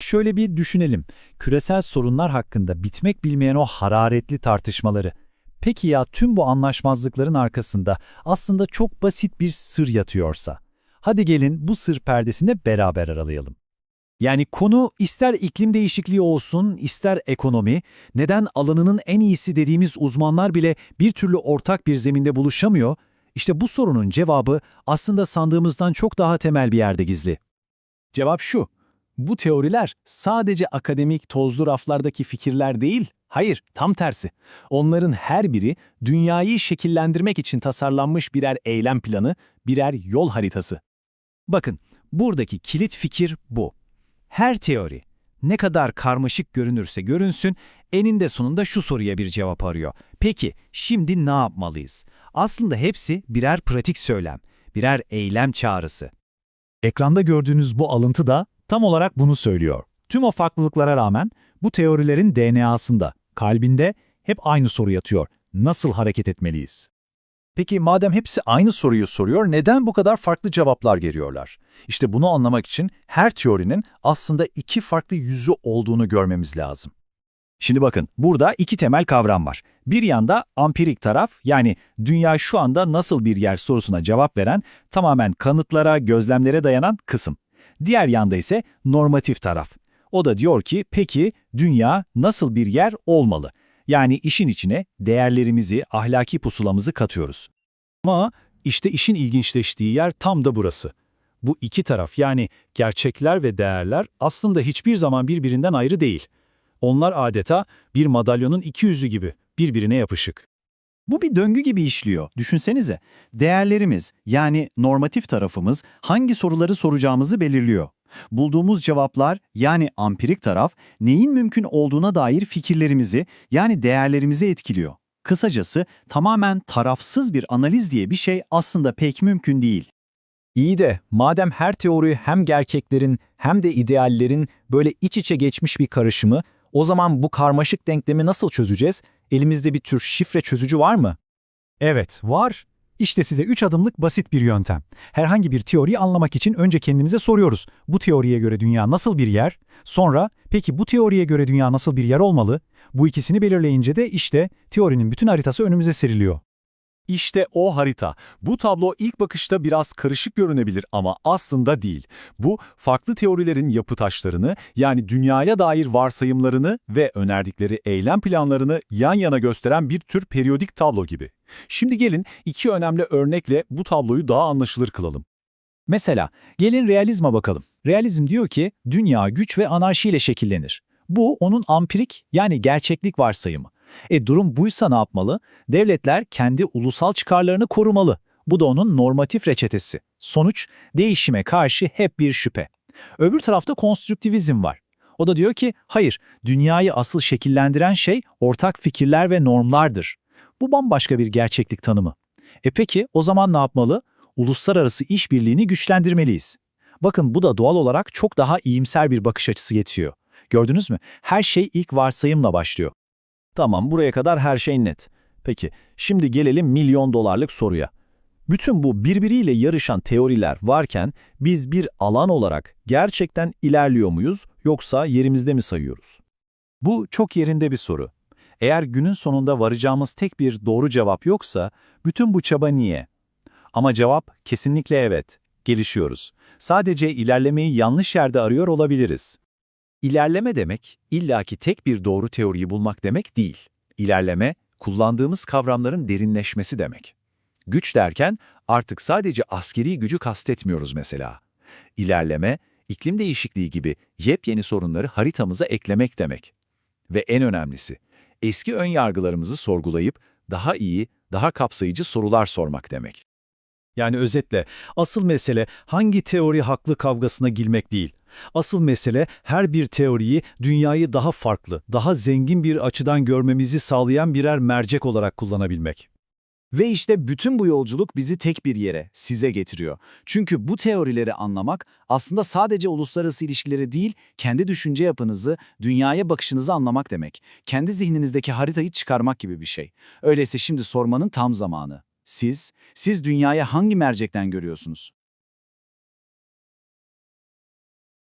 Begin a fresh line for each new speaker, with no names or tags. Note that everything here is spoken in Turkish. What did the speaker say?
Şöyle bir düşünelim. Küresel sorunlar hakkında bitmek bilmeyen o hararetli tartışmaları. Peki ya tüm bu anlaşmazlıkların arkasında aslında çok basit bir sır yatıyorsa? Hadi gelin bu sır perdesini beraber aralayalım. Yani konu ister iklim değişikliği olsun, ister ekonomi, neden alanının en iyisi dediğimiz uzmanlar bile bir türlü ortak bir zeminde buluşamıyor? İşte bu sorunun cevabı aslında sandığımızdan çok daha temel bir yerde gizli.
Cevap şu. Bu teoriler sadece akademik tozlu raflardaki fikirler değil, hayır tam tersi. Onların her biri dünyayı şekillendirmek için tasarlanmış birer eylem planı, birer yol haritası.
Bakın, buradaki kilit fikir bu. Her teori, ne kadar karmaşık görünürse görünsün, eninde sonunda şu soruya bir cevap arıyor. Peki, şimdi ne yapmalıyız? Aslında hepsi birer pratik söylem, birer eylem çağrısı.
Ekranda gördüğünüz bu alıntı da tam olarak bunu söylüyor. Tüm o farklılıklara rağmen bu teorilerin DNA'sında, kalbinde hep aynı soru yatıyor. Nasıl hareket etmeliyiz?
Peki madem hepsi aynı soruyu soruyor, neden bu kadar farklı cevaplar geliyorlar? İşte bunu anlamak için her teorinin aslında iki farklı yüzü olduğunu görmemiz lazım.
Şimdi bakın, burada iki temel kavram var. Bir yanda ampirik taraf, yani dünya şu anda nasıl bir yer sorusuna cevap veren, tamamen kanıtlara, gözlemlere dayanan kısım. Diğer yanda ise normatif taraf. O da diyor ki, peki dünya nasıl bir yer olmalı? Yani işin içine değerlerimizi, ahlaki pusulamızı katıyoruz.
Ama işte işin ilginçleştiği yer tam da burası. Bu iki taraf yani gerçekler ve değerler aslında hiçbir zaman birbirinden ayrı değil. Onlar adeta bir madalyonun iki yüzü gibi birbirine yapışık.
Bu bir döngü gibi işliyor. Düşünsenize, değerlerimiz yani normatif tarafımız hangi soruları soracağımızı belirliyor. Bulduğumuz cevaplar yani ampirik taraf neyin mümkün olduğuna dair fikirlerimizi yani değerlerimizi etkiliyor. Kısacası tamamen tarafsız bir analiz diye bir şey aslında pek mümkün değil.
İyi de madem her teori hem gerçeklerin hem de ideallerin böyle iç içe geçmiş bir karışımı, o zaman bu karmaşık denklemi nasıl çözeceğiz? Elimizde bir tür şifre çözücü var mı?
Evet, var. İşte size üç adımlık basit bir yöntem. Herhangi bir teoriyi anlamak için önce kendimize soruyoruz. Bu teoriye göre dünya nasıl bir yer? Sonra, peki bu teoriye göre dünya nasıl bir yer olmalı? Bu ikisini belirleyince de işte teorinin bütün haritası önümüze seriliyor.
İşte o harita. Bu tablo ilk bakışta biraz karışık görünebilir ama aslında değil. Bu, farklı teorilerin yapı taşlarını, yani dünyaya dair varsayımlarını ve önerdikleri eylem planlarını yan yana gösteren bir tür periyodik tablo gibi. Şimdi gelin iki önemli örnekle bu tabloyu daha anlaşılır kılalım.
Mesela, gelin realizme bakalım. Realizm diyor ki, dünya güç ve anarşiyle şekillenir. Bu onun ampirik yani gerçeklik varsayımı. E durum buysa ne yapmalı? Devletler kendi ulusal çıkarlarını korumalı. Bu da onun normatif reçetesi. Sonuç, değişime karşı hep bir şüphe. Öbür tarafta konstrüktivizm var. O da diyor ki, hayır, dünyayı asıl şekillendiren şey ortak fikirler ve normlardır. Bu bambaşka bir gerçeklik tanımı. E peki, o zaman ne yapmalı? Uluslararası işbirliğini güçlendirmeliyiz. Bakın bu da doğal olarak çok daha iyimser bir bakış açısı getiriyor. Gördünüz mü? Her şey ilk varsayımla başlıyor.
Tamam, buraya kadar her şey net. Peki, şimdi gelelim milyon dolarlık soruya. Bütün bu birbiriyle yarışan teoriler varken biz bir alan olarak gerçekten ilerliyor muyuz yoksa yerimizde mi sayıyoruz? Bu çok yerinde bir soru. Eğer günün sonunda varacağımız tek bir doğru cevap yoksa bütün bu çaba niye? Ama cevap kesinlikle evet. Gelişiyoruz. Sadece ilerlemeyi yanlış yerde arıyor olabiliriz. İlerleme demek, illaki tek bir doğru teoriyi bulmak demek değil. İlerleme, kullandığımız kavramların derinleşmesi demek. Güç derken artık sadece askeri gücü kastetmiyoruz mesela. İlerleme, iklim değişikliği gibi yepyeni sorunları haritamıza eklemek demek. Ve en önemlisi, eski ön yargılarımızı sorgulayıp daha iyi, daha kapsayıcı sorular sormak demek.
Yani özetle asıl mesele hangi teori haklı kavgasına girmek değil. Asıl mesele her bir teoriyi dünyayı daha farklı, daha zengin bir açıdan görmemizi sağlayan birer mercek olarak kullanabilmek.
Ve işte bütün bu yolculuk bizi tek bir yere, size getiriyor. Çünkü bu teorileri anlamak aslında sadece uluslararası ilişkileri değil, kendi düşünce yapınızı, dünyaya bakışınızı anlamak demek. Kendi zihninizdeki haritayı çıkarmak gibi bir şey. Öyleyse şimdi sormanın tam zamanı. Siz, siz dünyaya hangi mercekten görüyorsunuz?